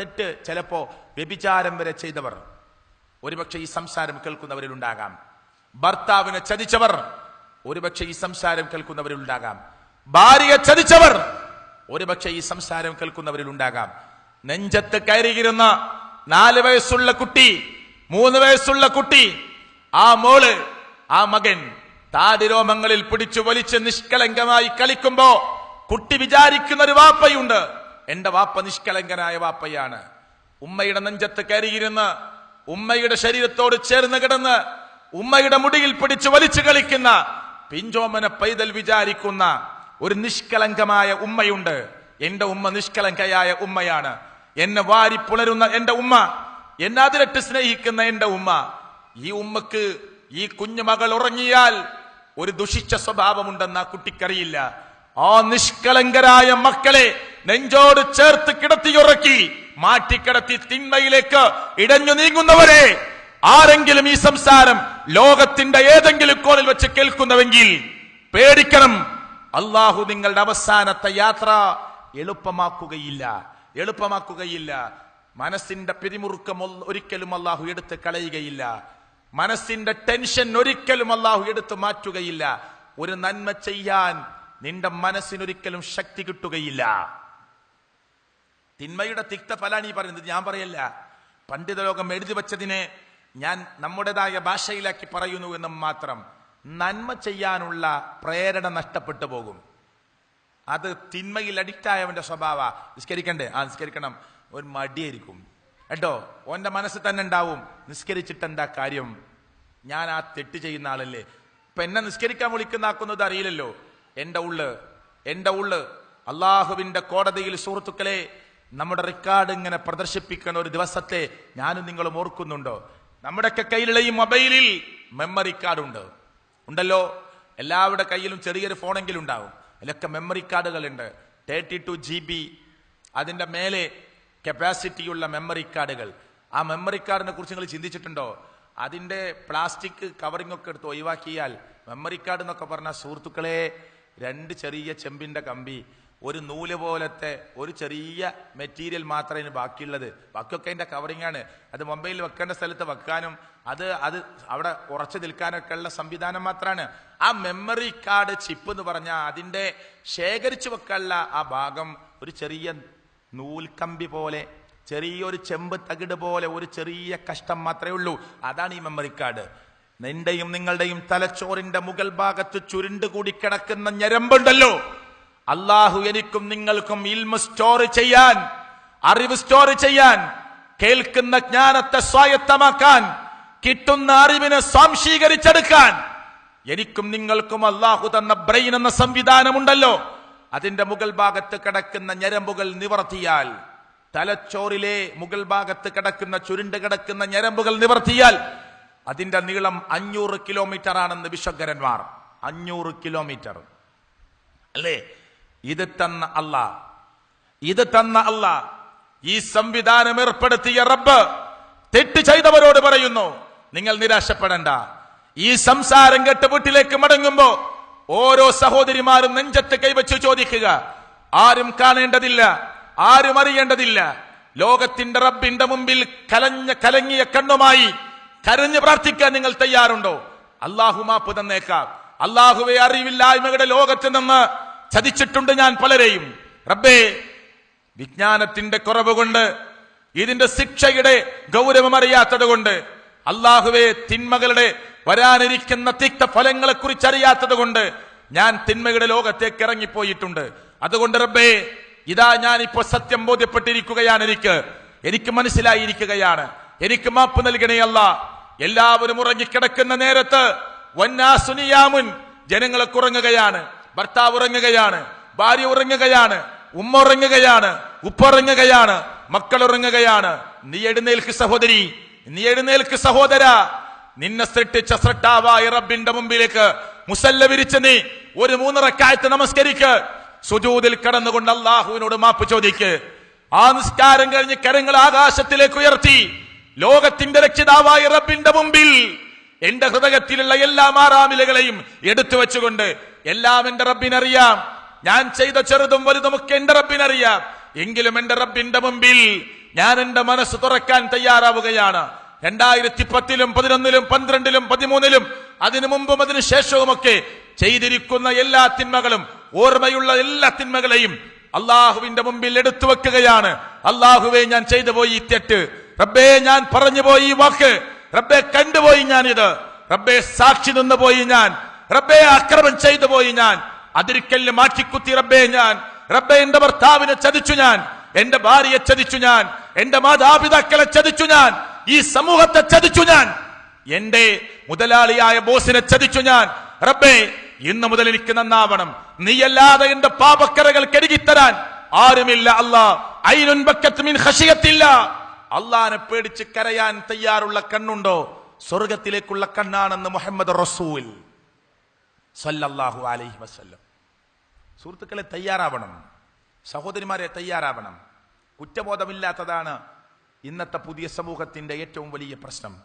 തെറ്റ് ചിലപ്പോ വ്യഭിചാരം വരെ ചെയ്തവർ. ഒരുപക്ഷെ ഈ സംസാരം കേൾക്കുന്നവരിലുണ്ടാകാം. ഭർത്താവിനെ ചതിച്ചവർ. ഒരുപക്ഷെ ഈ സംസാരം കേൾക്കുന്നവരിലുണ്ടാകാം. ഭാര്യയെ ചതിച്ചവർ. ഒരുപക്ഷെ ഈ സംസാരം കേൾക്കുന്നവരിലുണ്ടാകാം. നെഞ്ചത്ത് കയറിയിരുന്ന നാല് വയസ്സുള്ള കുട്ടി മൂന്ന് വയസ്സുള്ള കുട്ടി ആ മോൾ ആ മകൻ താടിരോമങ്ങളിൽ പിടിച്ചു വലിച്ച് നിഷ്കളങ്കമായി കളിക്കുമ്പോ കുട്ടി വിചാരിക്കുന്ന ഒരു വാപ്പയുണ്ട്. എന്റെ വാപ്പ നിഷ്കളങ്കനായ വാപ്പയാണ്. ഉമ്മയുടെ നെഞ്ചത്ത് കയറിയിരുന്ന് ഉമ്മയുടെ ശരീരത്തോട് ചേർന്ന് കിടന്ന് ഉമ്മയുടെ മുടിയിൽ പിടിച്ച് വലിച്ചു കളിക്കുന്ന പിഞ്ചോമന പൈതൽ വിചാരിക്കുന്ന ഒരു നിഷ്കളങ്കമായ ഉമ്മയുണ്ട്. എന്റെ ഉമ്മ നിഷ്കളങ്കയായ ഉമ്മയാണ്. എന്നെ വാരി പുലരുന്ന എന്റെ ഉമ്മ എന്നെ അതിരട്ട് സ്നേഹിക്കുന്ന എന്റെ ഉമ്മ. ഈ ഉമ്മക്ക് ഈ കുഞ്ഞുമകൾ ഉറങ്ങിയാൽ ഒരു ദുഷിച്ച സ്വഭാവമുണ്ടെന്ന് ആ കുട്ടിക്കറിയില്ല. ആ നിഷ്കളങ്കരായ മക്കളെ നെഞ്ചോട് ചേർത്ത് കിടത്തിയുറക്കി മാറ്റിക്കിടത്തി തിന്മയിലേക്ക് ഇടഞ്ഞു നീങ്ങുന്നവരെ ആരെങ്കിലും ഈ സംസാരം ലോകത്തിന്റെ ഏതെങ്കിലും കോണിൽ വെച്ച് കേൾക്കുന്നുവെങ്കിൽ പേടിക്കണം. അള്ളാഹു നിങ്ങളുടെ അവസാനത്തെ യാത്ര എളുപ്പമാക്കുകയില്ല എളുപ്പമാക്കുകയില്ല. മനസ്സിന്റെ പിരിമുറുക്കം ഒരിക്കലും അള്ളാഹു എടുത്ത് കളയുകയില്ല. മനസ്സിന്റെ ടെൻഷൻ ഒരിക്കലും അള്ളാഹു എടുത്തു മാറ്റുകയില്ല. ഒരു നന്മ ചെയ്യാൻ നിന്റെ മനസ്സിനൊരിക്കലും ശക്തി കിട്ടുകയില്ല. തിന്മയുടെ തിക്ത ഫലാണ് ഈ പറയുന്നത്. ഞാൻ പറയല്ല. പണ്ഡിത ലോകം എഴുതി വച്ചതിനെ ഞാൻ നമ്മുടേതായ ഭാഷയിലാക്കി പറയുന്നു എന്ന് മാത്രം നന്മ ചെയ്യാനുള്ള പ്രേരണ നഷ്ടപ്പെട്ടു പോകും. അത് തിന്മയിൽ അഡിക്റ്റായവന്റെ സ്വഭാവ. നിസ്കരിക്കണ്ടേ? ആ നിസ്കരിക്കണം. ഒരു മടിയായിരിക്കും. കേട്ടോ? ഓന്റെ മനസ്സിൽ തന്നെ ഉണ്ടാവും. നിസ്കരിച്ചിട്ടെന്താ കാര്യം? ഞാൻ ആ തെറ്റ് ചെയ്യുന്ന ആളല്ലേ? ഇപ്പൊ എന്നെ നിസ്കരിക്കാൻ വിളിക്കുന്ന ആക്കുന്നത് അറിയില്ലല്ലോ. എന്റെ ഉള്ള് എന്റെ ഉള്ള്. അള്ളാഹുവിന്റെ കോടതിയിൽ സുഹൃത്തുക്കളെ നമ്മുടെ റെക്കോർഡ് ഇങ്ങനെ പ്രദർശിപ്പിക്കുന്ന ഒരു ദിവസത്തെ ഞാനും നിങ്ങളും ഓർക്കുന്നുണ്ടോ? നമ്മുടെയൊക്കെ കയ്യിലുള്ള ഈ മൊബൈലിൽ മെമ്മറി കാർഡ് ഉണ്ട്. ഉണ്ടല്ലോ? എല്ലാവരുടെ കയ്യിലും ചെറിയൊരു ഫോണെങ്കിലും ഉണ്ടാവും. അതിലൊക്കെ മെമ്മറി കാർഡുകളുണ്ട് തേർട്ടി ടു ജി ബി അതിന്റെ മേലെ കപ്പാസിറ്റിയുള്ള മെമ്മറി കാർഡുകൾ ആ മെമ്മറി കാർഡിനെ കുറിച്ച് നിങ്ങൾ ചിന്തിച്ചിട്ടുണ്ടോ? അതിന്റെ പ്ലാസ്റ്റിക് കവറിംഗ് ഒക്കെ എടുത്ത് ഒഴിവാക്കിയാൽ മെമ്മറി കാർഡ് എന്നൊക്കെ പറഞ്ഞ സുഹൃത്തുക്കളെ രണ്ട് ചെറിയ ചെമ്പിന്റെ കമ്പി. ഒരു നൂൽ പോലത്തെ ഒരു ചെറിയ മെറ്റീരിയൽ മാത്രമേ ഇതിന് ബാക്കിയുള്ളത്. ബാക്കിയൊക്കെ അതിന്റെ കവറിംഗ് ആണ്. അത് മുംബൈയിൽ വെക്കേണ്ട സ്ഥലത്ത് വെക്കാനും അത് അത് അവിടെ ഉറച്ചു നിൽക്കാനൊക്കെ ഉള്ള സംവിധാനം മാത്രമാണ്. ആ മെമ്മറി കാർഡ് ചിപ്പ് എന്ന് പറഞ്ഞാൽ അതിന്റെ ശേഖരിച്ചു വെക്കാനുള്ള ആ ഭാഗം ഒരു ചെറിയ നൂൽക്കമ്പി പോലെ ചെറിയൊരു ചെമ്പ് തകിട് പോലെ ഒരു ചെറിയ കഷ്ടം മാത്രമേ ഉള്ളൂ. അതാണ് ഈ മെമ്മറി കാർഡ് നിന്റെയും നിങ്ങളുടെയും തലച്ചോറിന്റെ മുകൾ ഭാഗത്ത് ചുരുണ്ടുകൂടി കിടക്കുന്ന ഞരമ്പുണ്ടല്ലോ. അള്ളാഹു എനിക്കും നിങ്ങൾക്കും ഇൽമ സ്റ്റോർ ചെയ്യാൻ അറിവ് സ്റ്റോർ ചെയ്യാൻ കേൾക്കുന്ന ജ്ഞാനത്തെ സ്വായത്തമാക്കാൻ കിട്ടുന്ന അറിവിനെ സ്വാംശീകരിച്ചെടുക്കാൻ എനിക്കും നിങ്ങൾക്കും അള്ളാഹു തന്ന ബ്രെയിൻ എന്ന സംവിധാനമുണ്ടല്ലോ. അതിന്റെ മുകൾ ഭാഗത്ത് കിടക്കുന്ന ഞരമ്പുകൾ നിവർത്തിയാൽ തലച്ചോറിലെ മുകൾ ഭാഗത്ത് കിടക്കുന്ന ചുരുണ്ട് കിടക്കുന്ന ഞരമ്പുകൾ നിവർത്തിയാൽ അതിന്റെ നീളം അഞ്ഞൂറ് കിലോമീറ്റർ ആണെന്ന് വിശ്വകരന്മാർ. അഞ്ഞൂറ് കിലോമീറ്റർ അല്ലേ? ഇത് തന്ന അല്ല ഇത് തന്ന അല്ല ഈ സംവിധാനം ഏർപ്പെടുത്തിയ റബ്ബ് തെറ്റ് ചെയ്തവരോട് പറയുന്നു. നിങ്ങൾ നിരാശപ്പെടേണ്ട. ഈ സംസാരം കേട്ട് വീട്ടിലേക്ക് മടങ്ങുമ്പോ ഓരോ സഹോദരിമാരും നെഞ്ചത്ത് കൈവച്ച് ചോദിക്കുക. ആരും കാണേണ്ടതില്ല ആരും അറിയേണ്ടതില്ല. ലോകത്തിന്റെ റബ്ബിന്റെ മുമ്പിൽ കലഞ്ഞ കലങ്ങിയ കണ്ണുമായി കരഞ്ഞു പ്രാർത്ഥിക്കാൻ നിങ്ങൾ തയ്യാറുണ്ടോ? അള്ളാഹു മാപ്പ് തന്നേക്കാം. അള്ളാഹുവെ അറിവില്ലായ്മയുടെ ലോകത്ത് നിന്ന് ചതിച്ചിട്ടുണ്ട് ഞാൻ പലരെയും. റബ്ബേ വിജ്ഞാനത്തിന്റെ കുറവ് കൊണ്ട് ഇതിന്റെ ശിക്ഷയുടെ ഗൗരവം അറിയാത്തത് കൊണ്ട് അള്ളാഹുവെ തിന്മകളുടെ വരാനിരിക്കുന്ന തിക്ത ഫലങ്ങളെ കുറിച്ച് അറിയാത്തത് കൊണ്ട് ഞാൻ തിന്മയുടെ ലോകത്തേക്ക് ഇറങ്ങിപ്പോയിട്ടുണ്ട്. അതുകൊണ്ട് റബ്ബേ ഇതാ ഞാൻ ഇപ്പോൾ സത്യം ബോധ്യപ്പെട്ടിരിക്കുകയാണ് എനിക്ക്. എനിക്ക് മനസ്സിലായിരിക്കുകയാണ്. എനിക്ക് മാപ്പ് നൽകണേ അല്ല. എല്ലാവരും ഉറങ്ങിക്കിടക്കുന്ന നേരത്ത് വന്നാസുനിയാമുൻ ജനങ്ങളെ ഉറങ്ങുകയാണ് ഭർത്താവ് ഉറങ്ങുകയാണ് ഭാര്യ ഉറങ്ങുകയാണ് ഉമ്മ ഉറങ്ങുകയാണ് ഉപ്പ ഉറങ്ങുകയാണ് മക്കൾ ഉറങ്ങുകയാണ്. നീ എഴുന്നേൽക്ക് സഹോദരി നീ എഴുന്നേൽക്ക് സഹോദര. നിന്നെ സൃഷ്ടിച്ച സൃഷ്ടാവായ റബ്ബിന്റെ മുമ്പിലേക്ക് മുസല്ല വിരിച്ച് നീ ഒരു മൂന്നിറക്കായത്ത് നമസ്കരിക്ക്. സുജൂതിൽ കടന്നുകൊണ്ട് അള്ളാഹുവിനോട് മാപ്പ് ചോദിക്ക്. ആ നിസ്കാരം കഴിഞ്ഞ് കരങ്ങൾ ആകാശത്തിലേക്ക് ഉയർത്തി. ലോകത്തിന്റെ രക്ഷിതാവായ റബ്ബിന്റെ മുമ്പിൽ എന്റെ ഹൃദയത്തിലുള്ള എല്ലാ മാറാമിലകളെയും എടുത്തു വെച്ചുകൊണ്ട് എല്ലാം എന്റെ റബ്ബിനറിയാം. ഞാൻ ചെയ്ത ചെറുതും വലുതുമൊക്കെ എന്റെ റബ്ബിനറിയാം. എങ്കിലും എന്റെ റബ്ബിന്റെ മുമ്പിൽ ഞാൻ എന്റെ മനസ്സ് തുറക്കാൻ തയ്യാറാവുകയാണ്. രണ്ടായിരത്തി പത്തിലും പതിനൊന്നിലും പന്ത്രണ്ടിലും പതിമൂന്നിലും അതിനു മുമ്പും അതിനു ശേഷവുമൊക്കെ ചെയ്തിരിക്കുന്ന എല്ലാ തിന്മകളും ഓർമ്മയുള്ള എല്ലാ തിന്മകളെയും അള്ളാഹുവിന്റെ മുമ്പിൽ എടുത്തു വെക്കുകയാണ് അള്ളാഹുവെ ഞാൻ ചെയ്തു പോയി തെറ്റ്. റബ്ബേ ഞാൻ പറഞ്ഞു പോയി വാക്ക്. റബ്ബെ കണ്ടുപോയി ഞാൻ ഇത് റബ്ബെ സാക്ഷി നിന്ന് പോയി ഞാൻ. റബ്ബെ അക്രമം ചെയ്തു പോയി ഞാൻ. അതിരിക്കൽ മാറ്റിക്കുത്തി റബ്ബെ ഞാൻ. റബ്ബെ എന്റെ ഭർത്താവിനെ ചതിച്ചു ഞാൻ. എന്റെ ഭാര്യയെ ചതിച്ചു ഞാൻ. എന്റെ മാതാപിതാക്കളെ ചതിച്ചു ഞാൻ. ഈ സമൂഹത്തെ ചതിച്ചു ഞാൻ. എന്റെ മുതലാളിയായ ബോസിനെ ചതിച്ചു ഞാൻ. റബ്ബേ ഇന്ന് മുതൽ എനിക്ക് നന്നാവണം. നീയല്ലാതെ എന്റെ പാപക്കറകൾ കരുകിത്തരാൻ ആരുമില്ല അല്ലാ ഐനുൻ ബക്കത്ത് മിൻ ഖശിയത്തില്ല അള്ളാനെ പേടിച്ച് കരയാൻ തയ്യാറുള്ള കണ്ണുണ്ടോ? സ്വർഗത്തിലേക്കുള്ള കണ്ണാണെന്ന് മുഹമ്മദ് റസൂൽ സല്ലല്ലാഹു അലൈഹി വസല്ലം. സുഹൃത്തുക്കളെ തയ്യാറാവണം. സഹോദരിമാരെ തയ്യാറാവണം. കുറ്റബോധമില്ലാത്തതാണ് ഇന്നത്തെ പുതിയ സമൂഹത്തിന്റെ ഏറ്റവും വലിയ പ്രശ്നം.